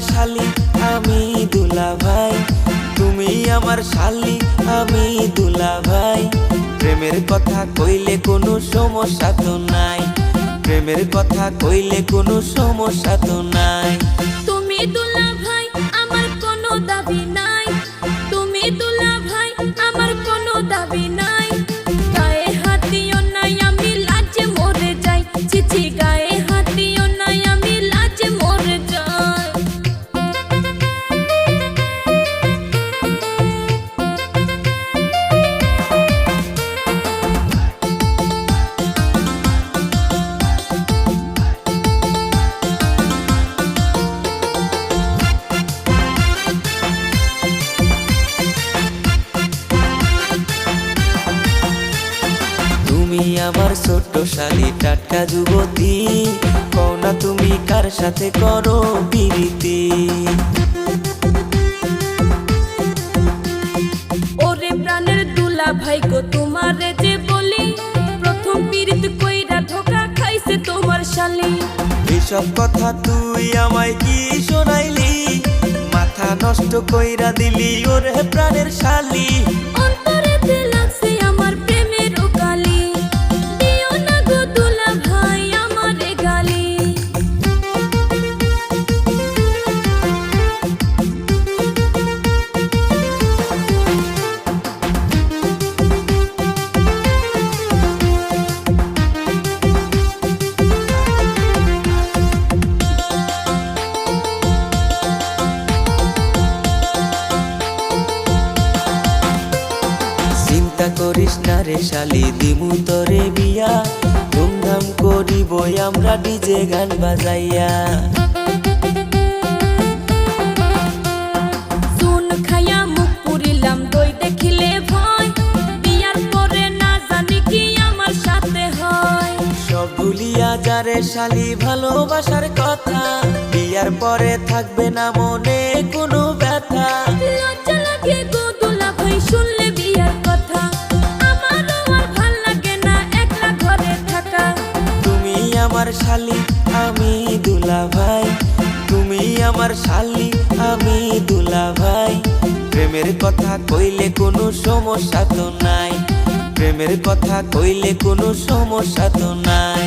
শালি, আমি দুলা ভাই তুমি আমার শালি, আমি দুলা ভাই প্রেমের কথা কইলে কোনো সমস্যা তো নাই। প্রেমের কথা কইলে কোনো সমস্যা তো নাই। তুমি দুলা আমার ছোট্ট শালি টাটকা যুবতী। কওনা তুমি কার সাথে করো বিরীতি ওরে প্রাণের দুলা ভাই গো তোমারে যে বলি প্রথম পীড়িত কইরা ধোকা খাইছে তোমার শালি। এসব কথা তুই আমায় কি শোনাইলি? মাথা নষ্ট কইরা দিলি ওরে প্রাণের শালি। চিন্তা করিস না রে শালি দিমু তরে বিয়া। ধুমধাম করিব আমরা ডিজে গান বাজাইয়া। ভুলিয়া যারে শালি ভালোবাসার কথা। বিয়ার পরে থাকবে না মনে কোনো ব্যথা। লজ্জা লাগে গো দুলা ভাই, তুমি আমার শালি, আমি দুলা ভাই। প্রেমের কথা কইলে কোনো সমস্যা তো নাই। প্রেমের কথা কইলে কোনো সমস্যা তো নাই।